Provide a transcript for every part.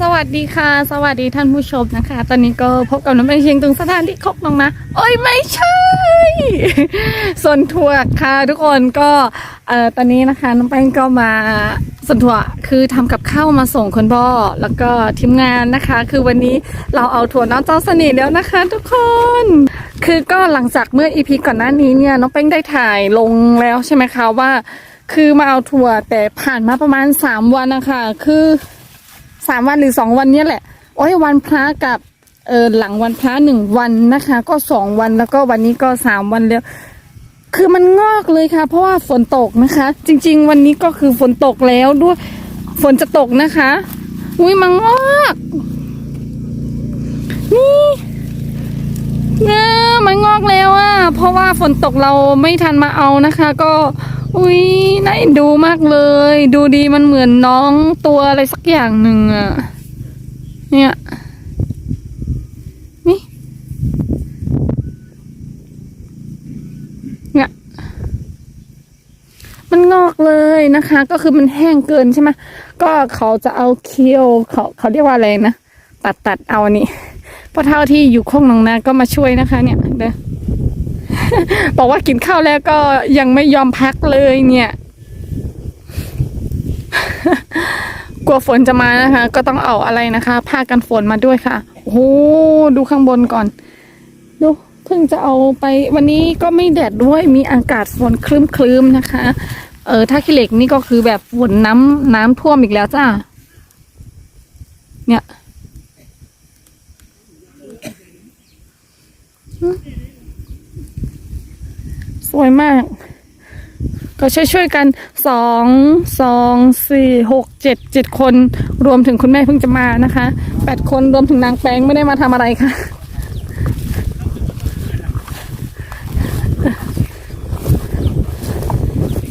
สวัสดีค่ะ สวัสดีท่านผู้ชมนะคะ ตอนนี้ก็พบกับน้องแป้งเชียงตุงสถานที่คกน้องนะโอ้ยไม่ใช่ส่วนถั่วค่ะทุกคนก็เอ่อตอนนี้นะคะน้องแป้งก็มาส่วนถั่วคือทำกับข้าวมาส่งคุณพ่อแล้วก็ทีมงานนะคะ คือวันนี้เราเอาถั่วน้ำเจ้าสน่ห์แล้วนะคะ ทุกคน คือก็หลังจากเมื่ออีพีก่อนหน้านี้เนี่ยน้องแป้งได้ถ่ายลงแล้วใช่ไหมคะว่า คือมาเอาถั่วแต่ผ่านมาประมาณสามวันนะคะคือ สามวันหรือสองวันเนี้ยแหละ โอ้ยวันพระกับเออหลังวันพระหนึ่งวันนะคะ ก็สองวันแล้วก็วันนี้ก็สามวันแล้ว คือมันงอกเลยค่ะ เพราะว่าฝนตกนะคะ จริง ๆ วันนี้ก็คือฝนตกแล้วด้วย ฝนจะตกนะคะ อุ้ยมันงอก นี่เนี่ยมันงอกแล้วอะเพราะว่าฝนตกเราไม่ทันมาเอานะคะ ก็ อุ้ยน่าเอ็นดูมากเลย ดูดีมันเหมือนน้องตัวอะไรสักอย่างหนึ่งอะเนี่ยนี่เนี่ยมันงอกเลยนะคะ ก็คือมันแห้งเกินใช่ไหมก็เขาจะเอาเคี้ยวเขาเขาเรียกว่าอะไรนะตัดตัดเอาอันนี้พอเท่าที่อยู่ข้องน้องนาก็มาช่วยนะคะ เนี่ยเด้อ บอกว่ากินข้าวแล้วก็ยังไม่ยอมพักเลยเนี่ย กลัวฝนจะมานะคะ ก็ต้องเอาอะไรนะคะผ้ากันฝนมาด้วยค่ะโอ้โหดูข้างบนก่อน ดูเพิ่งจะเอาไป วันนี้ก็ไม่แดดด้วยมีอากาศฝนคลึ้มๆนะคะ เออถ้าขี้เหล็กนี่ก็คือแบบฝนน้ำน้ำท่วมอีกแล้วจ้าเนี่ย สวยมาก ก็ช่วยช่วยๆกันสองสองสี่หกเจ็ดเจ็ดคนรวมถึงคุณแม่เพิ่งจะมานะคะแปดคนรวมถึงนางแปงไม่ได้มาทำอะไรค่ะ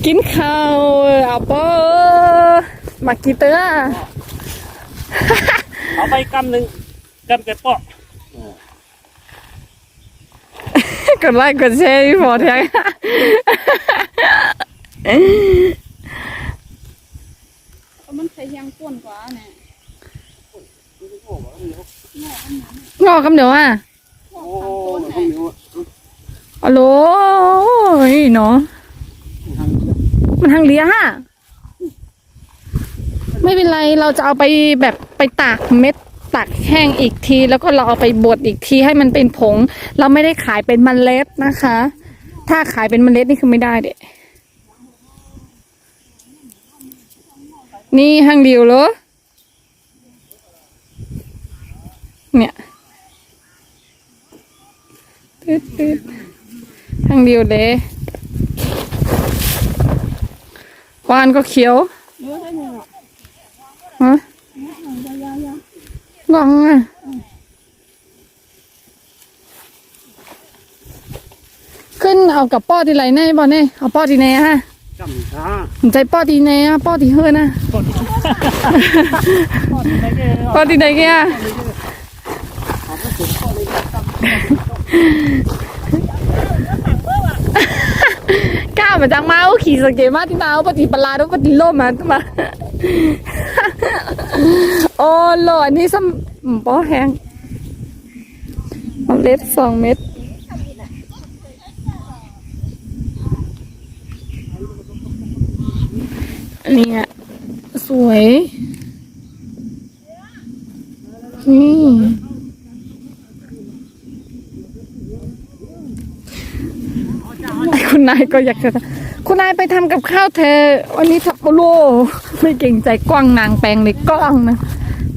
กินข้าวเอาเปอมากีเตอร์เอาไปกำหนึ่งกำแกเปาะ กดไลค์กดแชร์พี่พอแท้งมันใช้ยังก้นกว่าเนี่ยงอคำเดียวอะโอ้เขามีว่าฮัลโหลเนาะมันทางเลี้ยฮะไม่เป็นไรเราจะเอาไปแบบไปตากเม็ด ตากแห้งอีกที แล้วก็เราเอาไปบดอีกทีให้มันเป็นผง เราไม่ได้ขายเป็นเมล็ดนะคะ ถ้าขายเป็นเมล็ดนี่คือไม่ได้เด็นี่ห้างเดียวเหรอเนี่ยตึ๊ดตึ๊ดห้างเดียวเลยวานก็เขียว เยอะให้หนึ่ง ฮะ ยาว งองอะขึ้นเอากับป้อที่ไรแน่บ่แน่เอาป้อที่ไหนฮะกำช้าผมใจป้อที่ไหนอะป้อที่เฮือนะปอดปอดอะไรแกป้อที่ไหนแกอะก้าว มาจากมาเอาขี่สเกตมาที่มาเอาปฏิปลาด้วยปฏิโลมมามาโอ้โหอันนี้ซ้ำอืมป้อแห้งเมล็ดสองเม็ดอันนี้อะสวยนี่ คุณนายก็อยากจะคุณนายไปทำกับข้าวเธอ วันนี้ทับโบโลไม่เก่งใจกว้างนางแปลงเลยกล้องนะ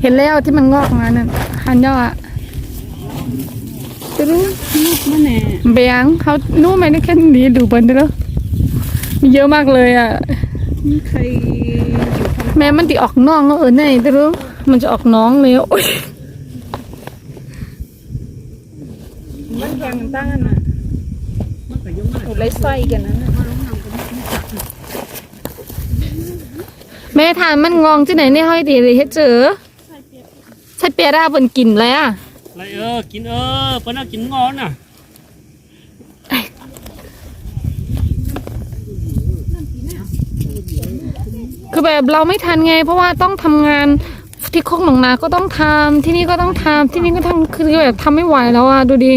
เห็นแล้วที่มันงอกมานั่นหันยอดจะรู้ๆมันแหน่เบียงเขานู้ไหมนี่แค่นี้ดูเบิ้ลได้แล้วมีเยอะมากเลยอะแม้มันติออกน้องเออแน่แต่รู้มันจะออกน้องเลยโอ้ยมันแกงมันตั้งกันน่ะ มันก็ยัง ไม่ถูกไรไส้กันนั้นน่ะแม่ทานมันงองที่ไหนเนี่ยห้อยดีเลยเฮ็ดเจอใช่เปียร่าบนกินแล้วอะอะไรเออกินเออเพิ่นเอากินงอนน่ะคือแบบเราไม่ทันไง เพราะว่าต้องทำงานที่โคกหนองนาก็ต้องทำที่นี่ก็ต้องทำที่นี่ก็ทำคือแบบทำไม่ไหวแล้วอะดูดิ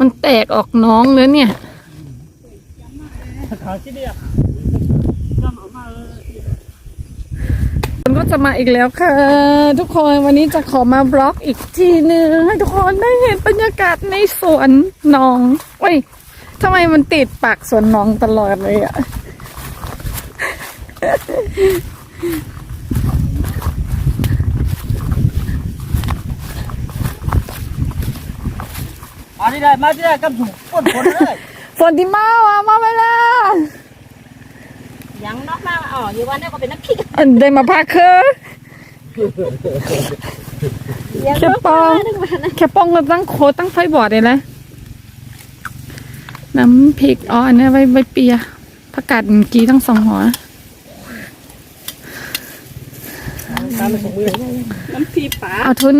มัน แตกออกน้องเลยเนี่ยขาที่เดียวมันก็จะมาอีกแล้วค่ะ ทุกคนวันนี้จะขอมาบล็อกอีกทีหนึ่งให้ทุกคนได้เห็นบรรยากาศในสวนหนองเว้ยทำไมมันติดปากสวนหนองตลอดเลยอะ มาที่ได้มาที่ได้กับถูกคนคนเลยฝนที่มาว่ะมาไปแล้วยังนอกมาอ๋ออยู่วันนี้ก็เป็นน้ำพริกอันได้มาพักเคอแค่ปองแค่ปองก็ตั้งโคตั้งไฟบอร์ดเลยนะน้ำพริกอ๋ออันนี้ไว้ไว้เปียผักกาดกีทั้งสองหัวตามไปส่งมือ น้ำพริกป๋าเอาทุน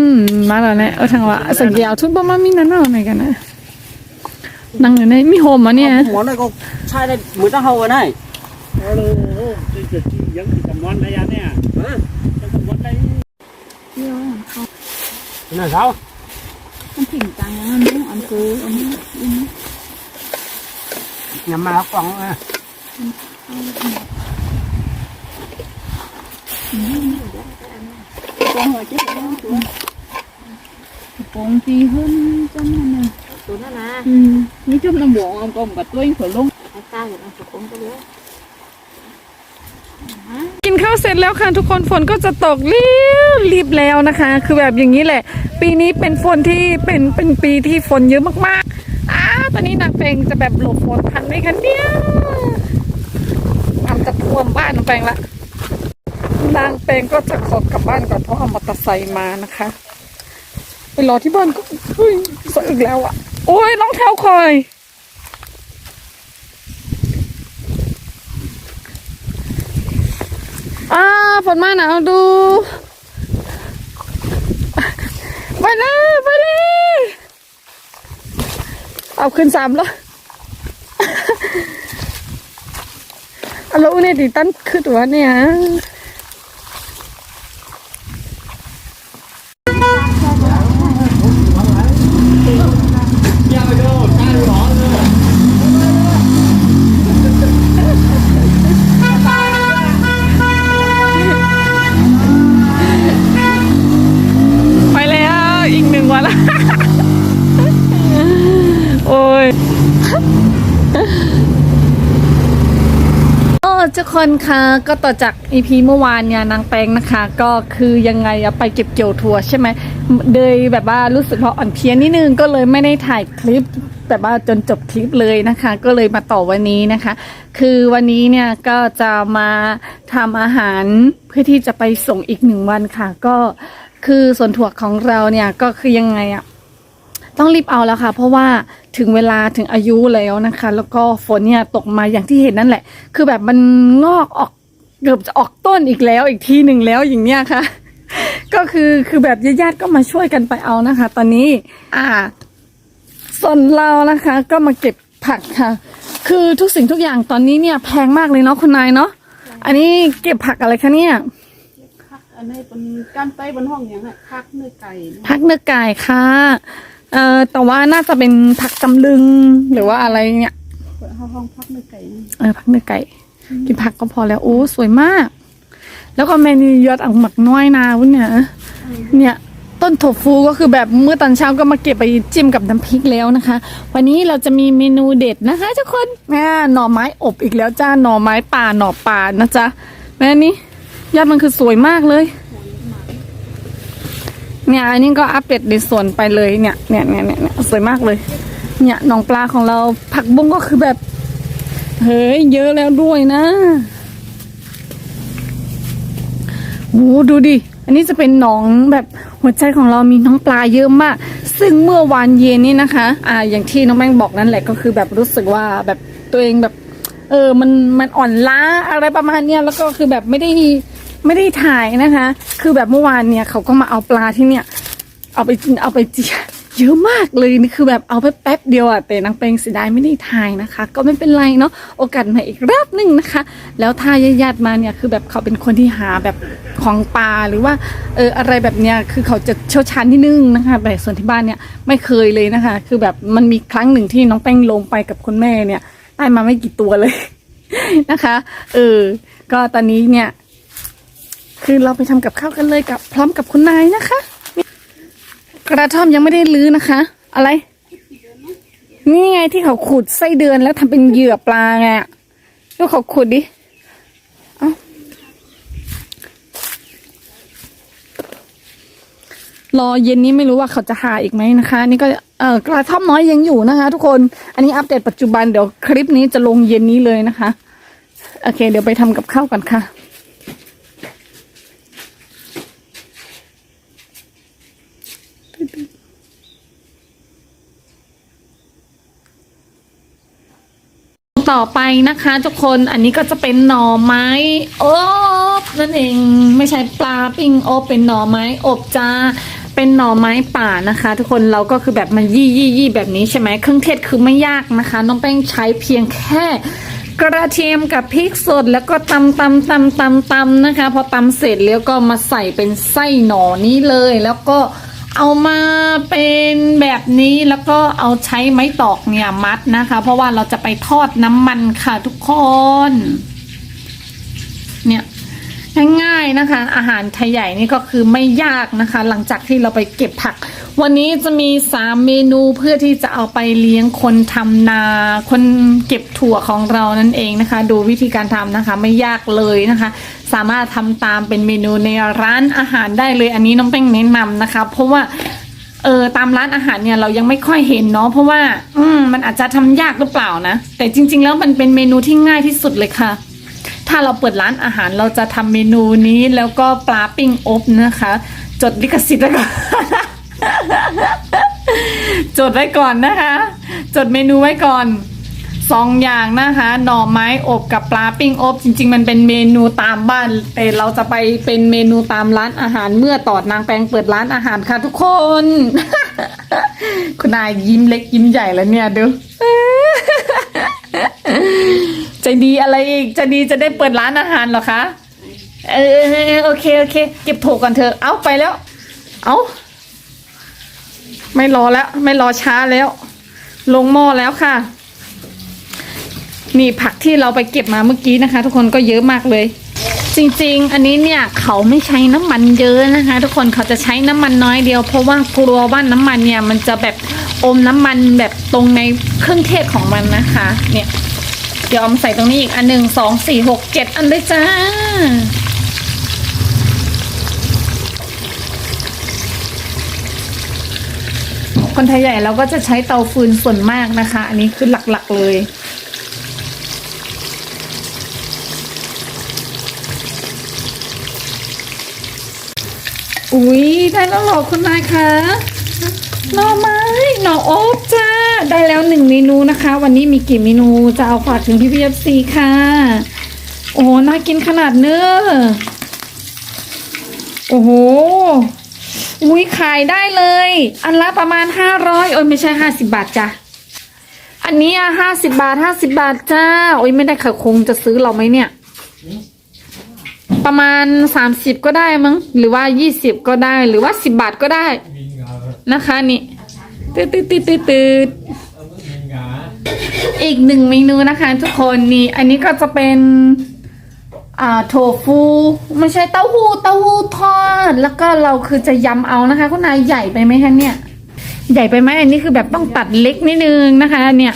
มาแล้วนะเอาทางว่าสังเกตเอาทุนประมาณมีนั่นเอาไหนกันนะนั่งอยู่ในมีโฮมอะเนี่ยหัวนั่นก็ใช่ได้มือต้องเฮากันได้โอ้โหจะจะยังติดจำนวนระยะเนี่ยจะจำนวนได้เดี๋ยวเขาน่าเศร้าน้ำพริกตังอันนี้อันคืออันนี้อย่ามาฟังอะ ตัวหัวจิ๊บปงตีขึ้นจนนั่นน่ะตัวนั่นนะอืมนี่จุ่มน้ำหวงเอากลมกับตัวเอีกหัวลงไอ้ตาอยู่ตรงสุขุมก็รู้กินข้าวเสร็จแล้วค่ะทุกคนฝนก็จะตกรีบรีบแล้วนะคะ คือแบบอย่างนี้แหละ ปีนี้เป็นฝนที่เป็นเป็นปีที่ฝนเยอะมากๆอ้าตอนนี้นางเพลงจะแบบหลบฝนทันไหมคะเนี่ยน้ำจะท่วมบ้านนางเพลงละ นางเพลงก็จะขอกลับบ้านก่อนเพราะเอามอเตอร์ไซค์มานะคะไปรอที่บ้านก็เฮ้ยสะอึกแล้วอะโอ้ยน้องเท้าคอยอ่าฝนมาหนาวดูไปเลยไปเลยเอาขึ้นสามแล้วอะแล้วเนี่ยดิตั้นขึ้นวเนี่ย ทุกคนคะก็ต่อจากอีพีเมื่อวานเนี่ยนางแปงนะคะ ก็คือยังไงอะไปเก็บเกี่ยวทัวร์ใช่ไหมเลยแบบว่ารู้สึกว่าอ่อนเพลียนิดนึงก็เลยไม่ได้ถ่ายคลิปแบบว่าจนจบคลิปเลยนะคะ ก็เลยมาต่อวันนี้นะคะ คือวันนี้เนี่ยก็จะมาทำอาหารเพื่อที่จะไปส่งอีกหนึ่งวันค่ะ ก็คือส่วนถั่วของเราเนี่ยก็คือยังไงอะ ต้องรีบเอาแล้วค่ะ เพราะว่าถึงเวลาถึงอายุแล้วนะคะ แล้วก็ฝนเนี่ยตกมาอย่างที่เห็นนั่นแหละ คือแบบมันงอกออกเกือบจะออกต้นอีกแล้วอีกทีหนึ่งแล้วอย่างเนี้ยค่ะ ก็คือคือแบบญาติๆก็มาช่วยกันไปเอานะคะ ตอนนี้ อ่าส่วนเรานะคะ ก็มาเก็บผักค่ะ คือทุกสิ่งทุกอย่างตอนนี้เนี่ยแพงมากเลยเนาะคุณนายเนาะอันนี้เก็บผักอะไรคะเนี่ยพักอันนี้เป็นการไต้บนห้องอย่างไรพักเนื้อไก่ผักเนื้อไก่ค่ะ เอ่อแต่ว่าน่าจะเป็นผักจำลึงหรือว่าอะไรเนี่ยเปิดห้องพักเนื้อไก่เออผักเนื้อไก่กินผักก็พอแล้วโอ้สวยมาก แล้วก็เมนูยอดอังหมักน้อยนาวุ้นเนี่ยเนี่ยต้นโถฟูก็คือแบบเมื่อตอนเช้าก็มาเก็บไปจิ้มกับน้ำพริกแล้วนะคะ วันนี้เราจะมีเมนูเด็ดนะคะทุกคนอ่าหน่อไม้อบอีกแล้วจ้าหน่อไม้ป่าหน่อป่านะจ๊ะแม่นี่ยอดมันคือสวยมากเลย เนี่ยอันนี้ก็อัปเดตในสวนไปเลยเนี่ยเนี่ยเนี่ยเนี่ยเนี่ยสวยมากเลย เนี่ยหนองปลาของเราผักบุ้งก็คือแบบ เฮ้ย เยอะแล้วด้วยนะโอ้ดูดิ อันนี้จะเป็นหนองแบบหัวใจของเรามีน้องปลาเยอะมาก ซึ่งเมื่อวานเย็นนี่นะคะ อ่า อย่างที่น้องแป้งบอกนั่นแหละก็คือแบบรู้สึกว่าแบบตัวเองแบบ เออ มันมันอ่อนล้าอะไรประมาณเนี้ยแล้วก็คือแบบไม่ได้ ไม่ได้ถ่ายนะคะ คือแบบเมื่อวานเนี่ยเขาก็มาเอาปลาที่เนี่ย เอาไปเอาไปเจียเยอะมากเลยนี่คือแบบเอาไปแป๊บเดียวอะแต่นางเปงเสียดายไม่ได้ถ่ายนะคะ ก็ไม่เป็นไรเนาะโอกาสมาอีกรอบหนึ่งนะคะ แล้วถ้าญาติมาเนี่ยคือแบบเขาเป็นคนที่หาแบบของป่าหรือว่าเอออะไรแบบเนี้ยคือเขาจะเชี่ยวชาญนิดนึงนะคะแต่ส่วนที่บ้านเนี่ยไม่เคยเลยนะคะ คือแบบมันมีครั้งหนึ่งที่น้องแป้งลงไปกับคุณแม่เนี่ยได้มาไม่กี่ตัวเลยนะคะเออก็ตอนนี้เนี่ย คือเราไปทำกับข้าวกันเลยกับ พร้อมกับคุณนายนะคะ กระท่อมยังไม่ได้ลื้อนะคะ อะไร นี่ไงที่เขาขุดไส้เดือนแล้วทำเป็นเหยื่อปลาไงอะดูเขาขุดดิเอารอเย็นนี้ไม่รู้ว่าเขาจะหาอีกไหมนะคะ นี่ก็เออกระท่อมน้อยยังอยู่นะคะ ทุกคน อันนี้อัปเดตปัจจุบันเดี๋ยวคลิปนี้จะลงเย็นนี้เลยนะคะ โอเค เดี๋ยวไปทำกับข้าวกันค่ะ ต่อไปนะคะทุกคนอันนี้ก็จะเป็นหน่อไม้อบนั่นเองไม่ใช่ปลาปิ้งอบเป็นหน่อไม้อบจ้าเป็นหน่อไม้ป่านะคะ ทุกคนเราก็คือแบบมันยี่ยี่ยี่แบบนี้ใช่ไหมเครื่องเทศคือไม่ยากนะคะ น้องแป้งใช้เพียงแค่กระเทียมกับพริกสดแล้วก็ตำตำตำตำตำนะคะ พอตำเสร็จแล้วก็มาใส่เป็นไส้หน่อนี้เลยแล้วก็ เอามาเป็นแบบนี้แล้วก็เอาใช้ไม้ตอกเนี่ยมัดนะคะ เพราะว่าเราจะไปทอดน้ำมันค่ะทุกคน เนี่ย ง่ายๆนะคะ อาหารไทยใหญ่นี่ก็คือไม่ยากนะคะ หลังจากที่เราไปเก็บผัก วันนี้จะมีสามเมนูเพื่อที่จะเอาไปเลี้ยงคนทำนา คนเก็บถั่วของเรานั่นเองนะคะ ดูวิธีการทำนะคะ ไม่ยากเลยนะคะ สามารถทำตามเป็นเมนูในร้านอาหารได้เลย อันนี้น้องแป้งแนะนำนะคะ เพราะว่าเออตามร้านอาหารเนี่ยเรายังไม่ค่อยเห็นเนาะเพราะว่า อืมมันอาจจะทำยากหรือเปล่านะ แต่จริง ๆ แล้วมันเป็นเมนูที่ง่ายที่สุดเลยค่ะ ถ้าเราเปิดร้านอาหารเราจะทำเมนูนี้แล้วก็ปลาปิ้งอบนะคะ จดลิขสิทธิ์ไว้ก่อน จดไว้ก่อนนะคะ จดเมนูไว้ก่อนสองอย่างนะคะหน่อไม้อบกับปลาปิ้งอบ จริง ๆ มันเป็นเมนูตามบ้าน แต่เราจะไปเป็นเมนูตามร้านอาหารเมื่อตอดนางแปงเปิดร้านอาหารค่ะทุกคน คุณนายยิ้มเล็กยิ้มใหญ่แล้วเนี่ยดู จะดีอะไรอีกจะดีจะได้เปิดร้านอาหารเหรอคะ เออโอเคโอเค เก็บโถก่อนเถอะเอาไปแล้ว เอาไม่รอแล้ว ไม่รอช้าแล้ว ลงหม้อแล้วค่ะ นี่ผักที่เราไปเก็บมาเมื่อกี้นะคะ ทุกคนก็เยอะมากเลย จริง ๆ อันนี้เนี่ยเขาไม่ใช้น้ำมันเยอะนะคะ ทุกคนเขาจะใช้น้ำมันน้อยเดียวเพราะว่ากลัวว่าน้ำมันเนี่ย มันจะแบบอมน้ำมันแบบตรงในเครื่องเทศของมันนะคะ เนี่ย เดี๋ยวเอามาใส่ตรงนี้อีกอันหนึ่งสองสี่หกเจ็ดอันเลยจ้า คนไทยใหญ่เราก็จะใช้เตาฟืนส่วนมากนะคะ อันนี้คือหลักๆเลยอุ๊ยได้แล้วหรอคุณนายคะ หน่อไม้หน่อโอ๊บจ้า ได้แล้วหนึ่งเมนูนะคะ วันนี้มีกี่เมนูจะเอาฝากถึงพี่พีเอฟซีค่ะ โอ้โหน่ากินขนาดเนื้อโอ้โหอุ้ยขายได้เลย อันละประมาณห้าร้อยโอ้ยไม่ใช่ห้าสิบาทจ้ะอันนี้อะห้าสิบาทห้าสิบาทจ้า โอ้ยไม่ได้ค่ะคงจะซื้อเราไหมเนี่ย ประมาณสามสิบก็ได้มั้ง หรือว่ายี่สิบก็ได้ หรือว่าสิบบาทก็ได้ นะคะนี่ตืดตืดตืดตืดตืดอีกหนึ่งเมนูนะคะทุกคนนี่อันนี้ก็จะเป็นอ่าโถฟูไม่ใช่เต้าหู้เต้าหู้ทอด แล้วก็เราคือจะยำเอานะคะ คุณนายใหญ่ไปไหมคะเนี่ย ใหญ่ไปไหมอันนี้คือแบบต้องตัดเล็กนิดนึงนะคะ เนี่ย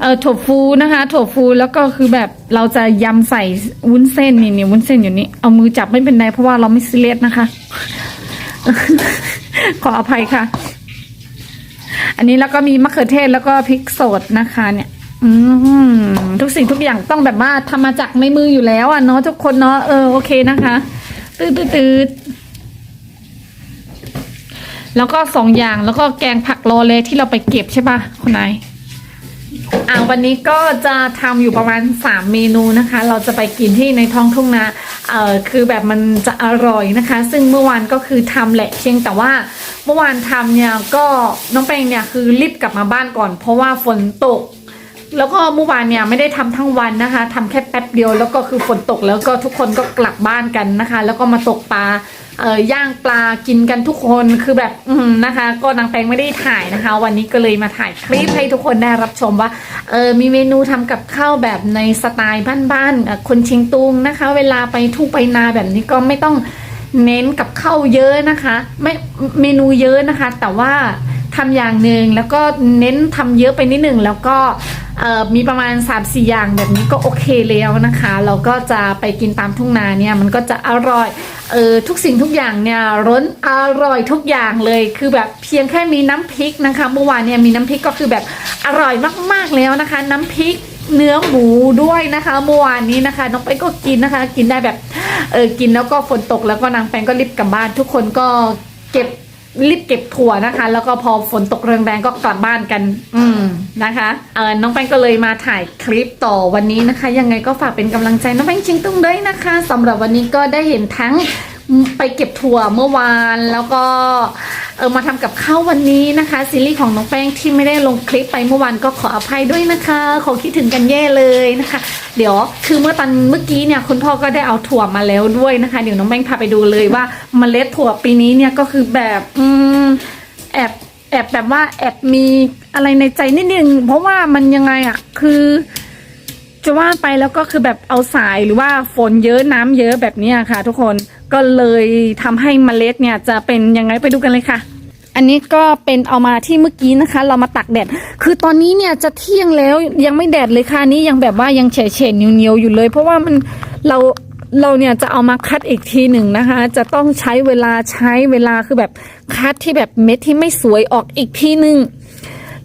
เออโถฟูนะคะโถฟูแล้วก็คือแบบเราจะยำใส่วุ้นเส้นนี่นี่วุ้นเส้นอยู่นี่เอามือจับไม่เป็นไรเพราะว่าเราไม่ซีเรียสนะคะ ขออภัยค่ะ อันนี้แล้วก็มีมะเขือเทศแล้วก็พริกสดนะคะ เนี่ย อืมทุกสิ่งทุกอย่างต้องแบบว่าทำมาจากในมืออยู่แล้วอะเนาะทุกคนเนาะเออโอเคนะคะตืดตืดตืดแล้วก็สองอย่างแล้วก็แกงผักโรเลที่เราไปเก็บใช่ปะคุณนาย อ่าวันนี้ก็จะทำอยู่ประมาณสามเมนูนะคะ เราจะไปกินที่ในท้องทุ่งนาเอ่อคือแบบมันจะอร่อยนะคะ ซึ่งเมื่อวานก็คือทำแหละเพียงแต่ว่าเมื่อวานทำเนี่ยก็น้องแป้งเนี่ยคือรีบกลับมาบ้านก่อน เพราะว่าฝนตก แล้วก็เมื่อวานเนี่ยไม่ได้ทำทั้งวันนะคะทำแค่แป๊บเดียวแล้วก็คือฝนตกแล้วก็ทุกคนก็กลับบ้านกันนะคะ แล้วก็มาตกปลา เอ่อย่างปลากินกันทุกคนคือแบบอืมนะคะ ก็นางแปงไม่ได้ถ่ายนะคะ วันนี้ก็เลยมาถ่ายคลิปให้ทุกคนได้รับชมว่าเออมีเมนูทำกับข้าวแบบในสไตล์บ้านๆคนเชิงตุงนะคะ เวลาไปทุ่งไปนาแบบนี้ก็ไม่ต้องเน้นกับข้าวเยอะนะคะ ไม่เมนูเยอะนะคะ แต่ว่าทำอย่างหนึ่งแล้วก็เน้นทำเยอะไปนิดหนึ่งแล้วก็เอ่อมีประมาณ 3 4 อย่างแบบนี้ก็โอเคแล้วนะคะ เราก็จะไปกินตามทุ่งนาเนี่ยมันก็จะอร่อย เออทุกสิ่งทุกอย่างเนี่ยร้นอร่อยทุกอย่างเลยคือแบบเพียงแค่มีน้ำพริกนะคะเมื่อวานเนี่ยมีน้ำพริกก็คือแบบอร่อยมากๆแล้วนะคะ น้ำพริกเนื้อหมูด้วยนะคะเมื่อวานนี้นะคะน้องไปงก็กินนะคะ กินได้แบบเออกินแล้วก็ฝนตกแล้วก็นางแปงก็รีบกลับบ้าน ทุกคนก็เก็บ รีบเก็บถั่วนะคะ แล้วก็พอฝนตกแรงๆก็กลับบ้านกัน อืมนะคะเออน้องแป้งก็เลยมาถ่ายคลิปต่อวันนี้นะคะ ยังไงก็ฝากเป็นกำลังใจน้องแป้งชิงตุ้งด้วยนะคะสำหรับวันนี้ก็ได้เห็นทั้ง ไปเก็บถั่วเมื่อวานแล้วก็เออมาทำกับข้าววันนี้นะคะ ซีรีส์ของน้องแป้งที่ไม่ได้ลงคลิปไปเมื่อวานก็ขออภัยด้วยนะคะ ขอคิดถึงกันแย่เลยนะคะ เดี๋ยวคือเมื่อตอนเมื่อกี้เนี่ยคุณพ่อก็ได้เอาถั่วมาแล้วด้วยนะคะ เดี๋ยวน้องแป้งพาไปดูเลยว่าเมล็ดถั่วปีนี้เนี่ยก็คือแบบอืมแอบแอบแบบว่าแอบมีอะไรในใจนิดนึงเพราะว่ามันยังไงอะคือ จะว่าไปแล้วก็คือแบบเอาสายหรือว่าฝนเยอะน้ำเยอะแบบนี้ค่ะ ทุกคนก็เลยทำให้เมล็ดเนี่ยจะเป็นยังไงไปดูกันเลยค่ะ อันนี้ก็เป็นเอามาที่เมื่อกี้นะคะ เรามาตักแดด คือตอนนี้เนี่ยจะเที่ยงแล้วยังไม่แดดเลยค่ะนี้ยังแบบว่ายังเฉยเฉยเหนียวๆอยู่เลย เพราะว่ามันเราเราเนี่ยจะเอามาคัดอีกทีหนึ่งนะคะ จะต้องใช้เวลาใช้เวลาคือแบบคัดที่แบบเม็ดที่ไม่สวยออกอีกทีหนึ่ง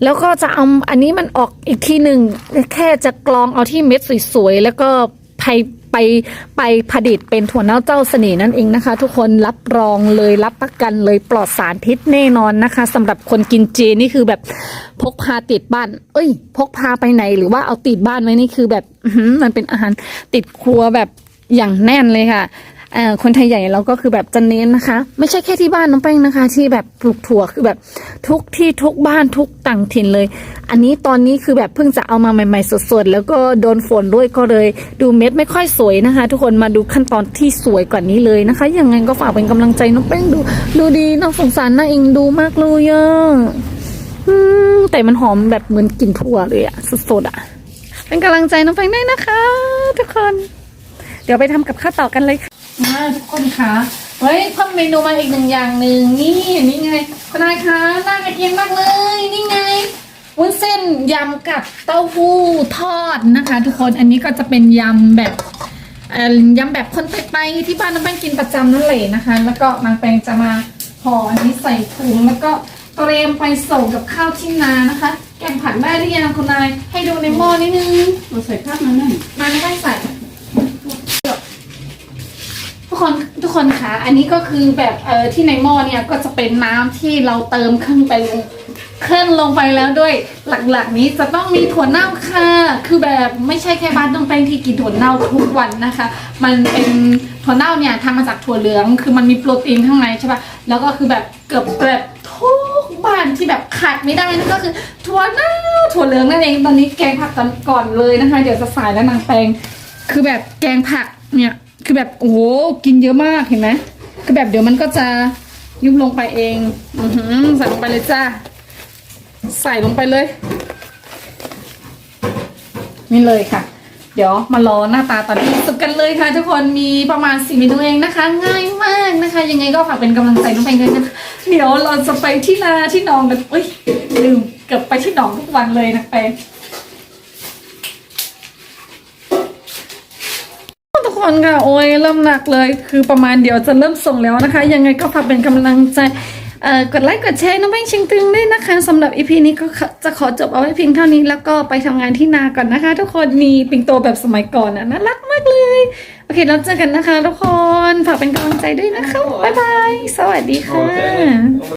แล้วก็จะเอาอันนี้มันออกอีกทีหนึ่งแค่จะกรองเอาที่เม็ดสวยๆแล้วก็ไปไปไปผลิตเป็นถั่วเน่าเจ้าเสน่ห์นั่นเองนะคะ ทุกคนรับรองเลยรับประกันเลยปลอดสารพิษแน่นอนนะคะสำหรับคนกินเจนี่คือแบบพกพาติดบ้าน เอ้ย พกพาไปไหนหรือว่าเอาติดบ้านไว้นี่คือแบบมันเป็นอาหารติดครัวแบบอย่างแน่นเลยค่ะ คนไทยใหญ่เราก็คือแบบจะเน้นนะคะ ไม่ใช่แค่ที่บ้านน้องแป้งนะคะ ที่แบบปลูกถั่วคือแบบทุกที่ทุกบ้านทุกต่างถิ่นเลย อันนี้ตอนนี้คือแบบเพิ่งจะเอามาใหม่ ๆ สดๆ แล้วก็โดนฝนด้วยก็เลย ดูเม็ดไม่ค่อยสวยนะคะ ทุกคนมาดูขั้นตอนที่สวยกว่านี้เลยนะคะยังไงก็ฝากเป็นกำลังใจน้องแป้งดู ดูดีน้องสงสารน่าเองดูมากเลยอะอืมแต่มันหอมแบบเหมือนกลิ่นถั่วเลยอะสดๆอะเป็นกำลังใจน้องแป้งได้นะคะ ทุกคน เดี๋ยวไปทำกับข้าวต่อกันเลยค่ะ ทุกคนคะเฮ้ยเพิ่มเมนูมาอีกหนึ่งอย่างหนึ่งนี่นี่ไงคุณนายคะน่ากินเย็นมากเลยนี่ไงวุ้นเส้นยำกับเต้าหู้ทอดนะคะ ทุกคนอันนี้ก็จะเป็นยำแบบเอ่อยำแบบคนไปๆที่บ้านน้องแป้งกินประจำนั่นแหละนะคะ แล้วก็นางแปงจะมาห่ออันนี้ใส่ถุงแล้วก็เตรียมไปส่งกับข้าวที่นานะคะ แกงผัดได้หรือยังคุณนายให้ดูในหม้อนิดนึงเราใส่ผักนั่นน่ะมันไม่ได้ใส่ ทุกคนทุกคนคะอันนี้ก็คือแบบเออที่ในหม้อเนี่ยก็จะเป็นน้ำที่เราเติมเครื่องไปลงเครื่องลงไปแล้วด้วยหลักๆนี้จะต้องมีถั่วเน่าค่ะ คือแบบไม่ใช่แค่บ้านต้องแป้งที่กินถั่วเน่าทุกวันนะคะ มันเป็นถั่วเน่าเนี่ยทำมาจากถั่วเหลือง คือมันมีโปรตีนข้างในใช่ปะแล้วก็คือแบบเกือบแบบทุกบ้านที่แบบขาดไม่ได้นั่นก็คือถั่วเน่าถั่วเหลืองนั่นเองตอนนี้แกงผักก่อนเลยนะคะ เดี๋ยวจะใส่แล้วนางแปงคือแบบแกงผักเนี่ย คือแบบโอ้โหกินเยอะมากเห็นไหมคือแบบเดี๋ยวมันก็จะยุบลงไปเองอือหือใส่ลงไปเลยจ้าใส่ลงไปเลย นี่เลยค่ะ เดี๋ยวมารอหน้าตาตอนที่สุดกันเลยค่ะ ทุกคนมีประมาณสี่เมนูเองนะคะ ง่ายมากนะคะ ยังไงก็ฝากเป็นกำลังใจน้องไปเลยนะเดี๋ยวเราจะไปที่นาที่นองกันอุ้ยลืมเกือบไปที่หนองทุกวันเลยนะไป ทุก คนค่ะโอ้ยเริ่มหนักเลย คือประมาณเดี๋ยวจะเริ่มส่งแล้วนะคะ ยังไงก็ฝากเป็นกำลังใจกดไลค์กดแชร์น้องแป้งชิงตึงด้วยนะคะสำหรับอีพีนี้ก็จะขอจบเอาไว้เพียงเท่านี้แล้วก็ไปทำงานที่นาก่อนนะคะ ทุกคนมีปิงโตแบบสมัยก่อนนะน่ารักมากเลย โอเคแล้วเจอกันนะคะ ทุกคนฝากเป็นกำลังใจด้วยนะคะบ๊ายบายสวัสดีค่ะ